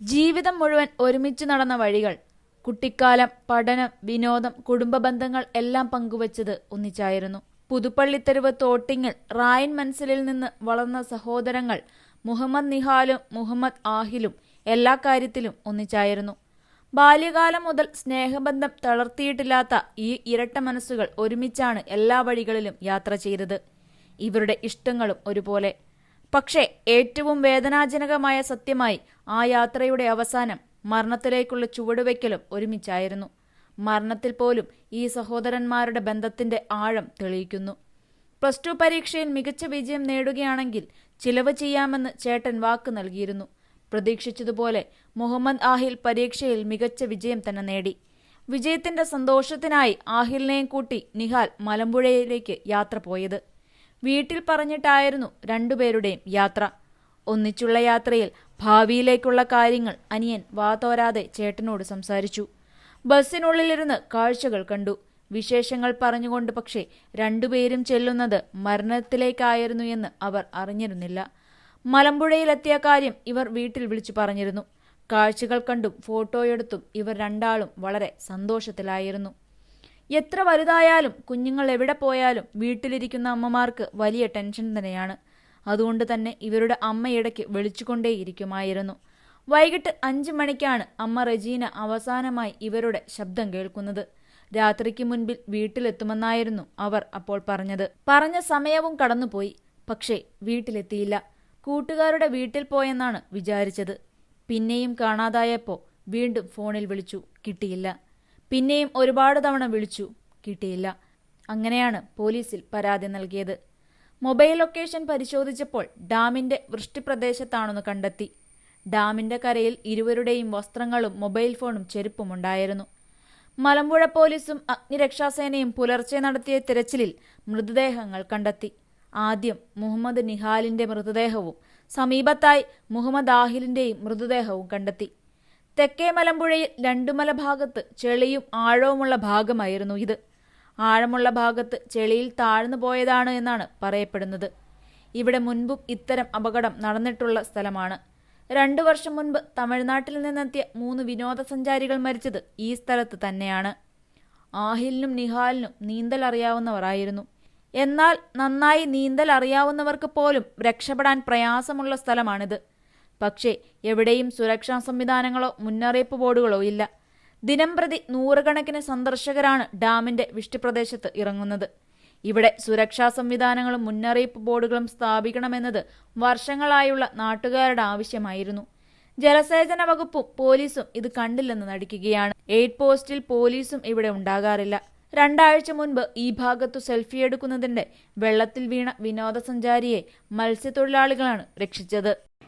ജീവിതം മുഴുവൻ ഒരുമിച്ച് നടന്ന വഴികൾ കുട്ടിക്കാലം പഠനം വിനോദം കുടുംബ ബന്ധങ്ങൾ എല്ലാം പങ്കുവച്ചത് ഒന്നിച്ചായിരുന്നു. പുതുപ്പള്ളിത്തെരുവ് തോട്ടിങ്ങിൽ റായൻ മൻസിലിൽ നിന്ന് വളർന്ന സഹോദരങ്ങൾ മുഹമ്മദ് നിഹാലും മുഹമ്മദ് ആഹിലും എല്ലാ കാര്യത്തിലും ഒന്നിച്ചായിരുന്നു. ബാല്യകാലം മുതൽ സ്നേഹബന്ധം തളർത്തിയിട്ടില്ലാത്ത ഈ ഇരട്ട മനസ്സുകൾ ഒരുമിച്ചാണ് എല്ലാ വഴികളിലും യാത്ര ചെയ്തത്. ഇവരുടെ ഇഷ്ടങ്ങളും ഒരുപോലെ. പക്ഷേ ഏറ്റവും വേദനാജനകമായ സത്യമായി ആ യാത്രയുടെ അവസാനം മരണത്തിലേക്കുള്ള ചുവടുവയ്ക്കലും ഒരുമിച്ചായിരുന്നു. മരണത്തിൽ പോലും ഈ സഹോദരന്മാരുടെ ബന്ധത്തിന്റെ ആഴം തെളിയിക്കുന്നു. പ്ലസ് ടു പരീക്ഷയിൽ മികച്ച വിജയം നേടുകയാണെങ്കിൽ ചിലവ് ചെയ്യാമെന്ന് ചേട്ടൻ വാക്ക് നൽകിയിരുന്നു. പ്രതീക്ഷിച്ചതുപോലെ മുഹമ്മദ് ആഹിൽ പരീക്ഷയിൽ മികച്ച വിജയം തന്നെ നേടി. വിജയത്തിന്റെ സന്തോഷത്തിനായി ആഹിലിനെയും കൂട്ടി നിഹാൽ മലമ്പുഴയിലേക്ക് യാത്ര പോയത്. വീട്ടിൽ പറഞ്ഞിട്ടായിരുന്നു രണ്ടുപേരുടെയും യാത്ര. ഒന്നിച്ചുള്ള യാത്രയിൽ ഭാവിയിലേക്കുള്ള കാര്യങ്ങൾ അനിയൻ വാതോരാതെ ചേട്ടനോട് സംസാരിച്ചു. ബസ്സിനുള്ളിലിരുന്ന് കാഴ്ചകൾ കണ്ടു. വിശേഷങ്ങൾ പറഞ്ഞുകൊണ്ട് പക്ഷേ രണ്ടുപേരും ചെല്ലുന്നത് മരണത്തിലേക്കായിരുന്നു എന്ന് അവർ അറിഞ്ഞിരുന്നില്ല. മലമ്പുഴയിലെത്തിയ കാര്യം ഇവർ വീട്ടിൽ വിളിച്ചു പറഞ്ഞിരുന്നു. കാഴ്ചകൾ കണ്ടും ഫോട്ടോയെടുത്തും ഇവർ രണ്ടാളും വളരെ സന്തോഷത്തിലായിരുന്നു. എത്ര വലുതായാലും കുഞ്ഞുങ്ങൾ എവിടെ പോയാലും വീട്ടിലിരിക്കുന്ന അമ്മമാർക്ക് വലിയ ടെൻഷൻ തന്നെയാണ്. അതുകൊണ്ട് തന്നെ ഇവരുടെ അമ്മ ഇടയ്ക്ക് വിളിച്ചുകൊണ്ടേയിരിക്കുമായിരുന്നു വൈകിട്ട് അഞ്ചു മണിക്കാണ് അമ്മ റജീന അവസാനമായി ഇവരുടെ ശബ്ദം കേൾക്കുന്നത്. രാത്രിക്ക് മുൻപിൽ വീട്ടിലെത്തുമെന്നായിരുന്നു അവർ അപ്പോൾ പറഞ്ഞത്. പറഞ്ഞ സമയവും കടന്നുപോയി. പക്ഷേ വീട്ടിലെത്തിയില്ല. കൂട്ടുകാരുടെ വീട്ടിൽ പോയെന്നാണ് വിചാരിച്ചത്. പിന്നെയും കാണാതായപ്പോൾ വീണ്ടും ഫോണിൽ വിളിച്ചു. കിട്ടിയില്ല. പിന്നെയും ഒരുപാട് തവണ വിളിച്ചു. കിട്ടിയില്ല. അങ്ങനെയാണ് പോലീസിൽ പരാതി നൽകിയത്. മൊബൈൽ ലൊക്കേഷൻ പരിശോധിച്ചപ്പോൾ ഡാമിന്റെ വൃഷ്ടിപ്രദേശത്താണെന്ന് കണ്ടെത്തി. ഡാമിന്റെ കരയിൽ ഇരുവരുടെയും വസ്ത്രങ്ങളും മൊബൈൽ ഫോണും ചെരുപ്പും ഉണ്ടായിരുന്നു മലമ്പുഴ പോലീസും അഗ്നിരക്ഷാസേനയും പുലർച്ചെ നടത്തിയ തിരച്ചിലിൽ മൃതദേഹങ്ങൾ കണ്ടെത്തി. ആദ്യം മുഹമ്മദ് നിഹാലിന്റെ മൃതദേഹവും സമീപത്തായി മുഹമ്മദ് ആഹിലിന്റെയും മൃതദേഹവും കണ്ടെത്തി. തെക്കേ മലമ്പുഴയിൽ രണ്ടുമല ഭാഗത്ത് ചെളിയും ആഴവുമുള്ള ഭാഗമായിരുന്നു ഇത്. ആഴമുള്ള ഭാഗത്ത് ചെളിയിൽ താഴ്ന്നു പോയതാണ് എന്നാണ് പറയപ്പെടുന്നത്. ഇവിടെ മുൻപും ഇത്തരം അപകടം നടന്നിട്ടുള്ള സ്ഥലമാണ്. രണ്ടു വർഷം മുൻപ് തമിഴ്നാട്ടിൽ നിന്നെത്തിയ മൂന്ന് വിനോദസഞ്ചാരികൾ മരിച്ചത് ഈ സ്ഥലത്ത് തന്നെയാണ്. ആഹിലിനും നിഹാലിനും നീന്തൽ അറിയാവുന്നവരായിരുന്നു. എന്നാൽ നന്നായി നീന്തൽ അറിയാവുന്നവർക്ക് പോലും രക്ഷപ്പെടാൻ പ്രയാസമുള്ള സ്ഥലമാണിത്. പക്ഷേ എവിടെയും സുരക്ഷാ സംവിധാനങ്ങളോ മുന്നറിയിപ്പ് ബോർഡുകളോ ഇല്ല. ദിനംപ്രതി നൂറുകണക്കിന് സന്ദർശകരാണ് ഡാമിന്റെ വിഷ്ടിപ്രദേശത്ത് ഇറങ്ങുന്നത്. ഇവിടെ സുരക്ഷാ സംവിധാനങ്ങളും മുന്നറിയിപ്പ് ബോർഡുകളും സ്ഥാപിക്കണമെന്നത് വർഷങ്ങളായുള്ള നാട്ടുകാരുടെ ആവശ്യമായിരുന്നു. ജലസേചന വകുപ്പും പോലീസും ഇത് കണ്ടില്ലെന്ന് നടിക്കുകയാണ്. എയ്ഡ് പോസ്റ്റിൽ പോലീസും ഇവിടെ ഉണ്ടാകാറില്ല. രണ്ടാഴ്ച മുൻപ് ഈ ഭാഗത്തു സെൽഫി എടുക്കുന്നതിന്റെ വെള്ളത്തിൽ വീണ വിനോദസഞ്ചാരിയെ മത്സ്യത്തൊഴിലാളികളാണ് രക്ഷിച്ചത്.